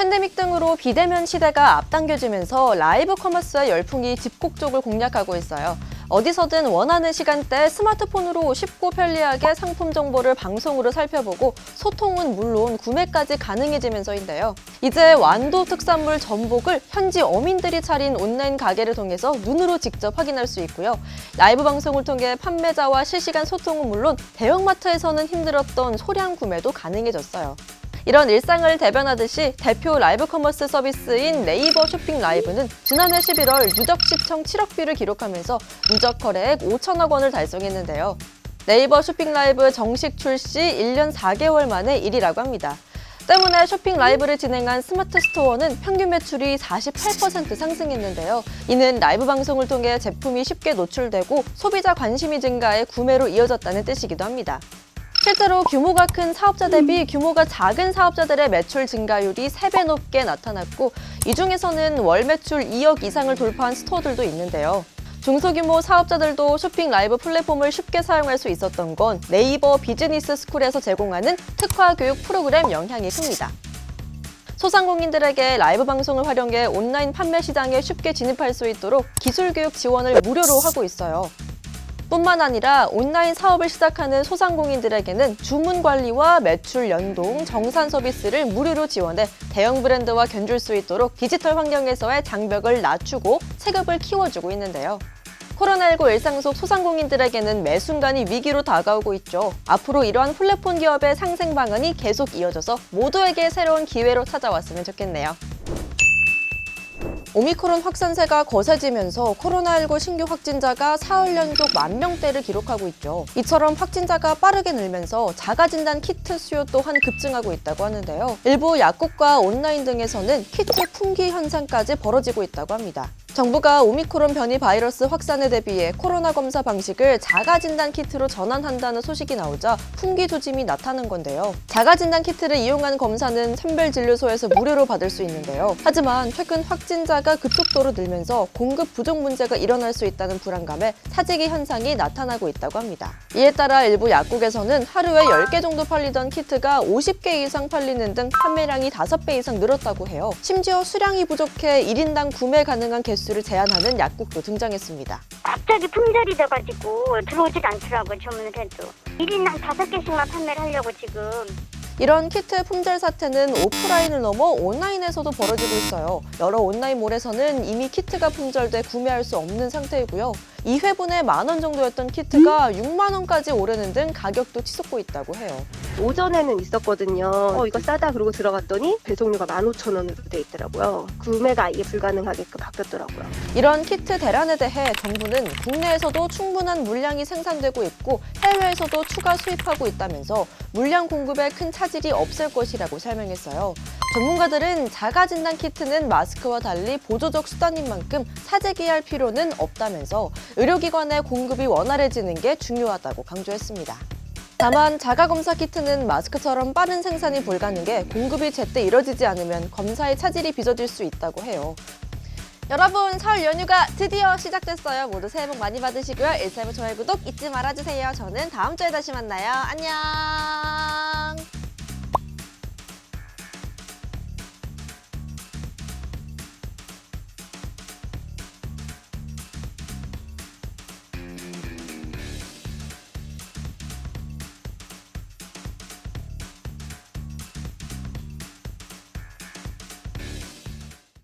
팬데믹 등으로 비대면 시대가 앞당겨지면서 라이브 커머스의 열풍이 집콕적을 공략하고 있어요. 어디서든 원하는 시간대 스마트폰으로 쉽고 편리하게 상품 정보를 방송으로 살펴보고 소통은 물론 구매까지 가능해지면서인데요. 이제 완도 특산물 전복을 현지 어민들이 차린 온라인 가게를 통해서 눈으로 직접 확인할 수 있고요. 라이브 방송을 통해 판매자와 실시간 소통은 물론 대형마트에서는 힘들었던 소량 구매도 가능해졌어요. 이런 일상을 대변하듯이 대표 라이브 커머스 서비스인 네이버 쇼핑 라이브는 지난해 11월 누적 시청 7억 뷰를 기록하면서 누적 거래액 5천억 원을 달성했는데요. 네이버 쇼핑 라이브 정식 출시 1년 4개월 만에 1위라고 합니다. 때문에 쇼핑 라이브를 진행한 스마트 스토어는 평균 매출이 48% 상승했는데요. 이는 라이브 방송을 통해 제품이 쉽게 노출되고 소비자 관심이 증가해 구매로 이어졌다는 뜻이기도 합니다. 실제로 규모가 큰 사업자 대비 규모가 작은 사업자들의 매출 증가율이 3배 높게 나타났고 이 중에서는 월 매출 2억 이상을 돌파한 스토어들도 있는데요. 중소규모 사업자들도 쇼핑 라이브 플랫폼을 쉽게 사용할 수 있었던 건 네이버 비즈니스 스쿨에서 제공하는 특화 교육 프로그램 영향이 큽니다. 소상공인들에게 라이브 방송을 활용해 온라인 판매 시장에 쉽게 진입할 수 있도록 기술 교육 지원을 무료로 하고 있어요. 뿐만 아니라 온라인 사업을 시작하는 소상공인들에게는 주문 관리와 매출 연동, 정산 서비스를 무료로 지원해 대형 브랜드와 견줄 수 있도록 디지털 환경에서의 장벽을 낮추고 체급을 키워주고 있는데요. 코로나19 일상 속 소상공인들에게는 매 순간이 위기로 다가오고 있죠. 앞으로 이러한 플랫폼 기업의 상생 방안이 계속 이어져서 모두에게 새로운 기회로 찾아왔으면 좋겠네요. 오미크론 확산세가 거세지면서 코로나19 신규 확진자가 사흘 연속 만 명대를 기록하고 있죠. 이처럼 확진자가 빠르게 늘면서 자가진단 키트 수요 또한 급증하고 있다고 하는데요. 일부 약국과 온라인 등에서는 키트 품귀 현상까지 벌어지고 있다고 합니다. 정부가 오미크론 변이 바이러스 확산에 대비해 코로나 검사 방식을 자가 진단 키트로 전환한다는 소식이 나오자 품귀 조짐이 나타난 건데요. 자가 진단 키트를 이용한 검사는 선별 진료소에서 무료로 받을 수 있는데요. 하지만 최근 확진자가 급속도로 늘면서 공급 부족 문제가 일어날 수 있다는 불안감에 사재기 현상이 나타나고 있다고 합니다. 이에 따라 일부 약국에서는 하루에 10개 정도 팔리던 키트가 50개 이상 팔리는 등 판매량이 5배 이상 늘었다고 해요. 심지어 수량이 부족해 1인당 구매 가능한 개수 를 제한하는 약국도 등장했습니다. 갑자기 품절이 돼가지고 들어오질 않더라고요, 주문을 해도. 1인당 다섯 개씩만 판매를 하려고 지금. 이런 키트 품절 사태는 오프라인을 넘어 온라인에서도 벌어지고 있어요. 여러 온라인몰에서는 이미 키트가 품절돼 구매할 수 없는 상태이고요. 2회분에 만 원 정도였던 키트가 6만 원까지 오르는 등 가격도 치솟고 있다고 해요. 오전에는 있었거든요. 어, 이거 싸다 그러고 들어갔더니 배송료가 15,000원으로 돼 있더라고요. 구매가 아예 불가능하게끔 바뀌었더라고요. 이런 키트 대란에 대해 정부는 국내에서도 충분한 물량이 생산되고 있고 해외에서도 추가 수입하고 있다면서 물량 공급에 큰 차질이 없을 것이라고 설명했어요. 전문가들은 자가 진단 키트는 마스크와 달리 보조적 수단인 만큼 사재기할 필요는 없다면서 의료기관의 공급이 원활해지는 게 중요하다고 강조했습니다. 다만 자가검사 키트는 마스크처럼 빠른 생산이 불가능해 공급이 제때 이뤄지지 않으면 검사에 차질이 빚어질 수 있다고 해요. 여러분 설 연휴가 드디어 시작됐어요. 모두 새해 복 많이 받으시고요. 일사부 좋아요 구독 잊지 말아주세요. 저는 다음 주에 다시 만나요. 안녕.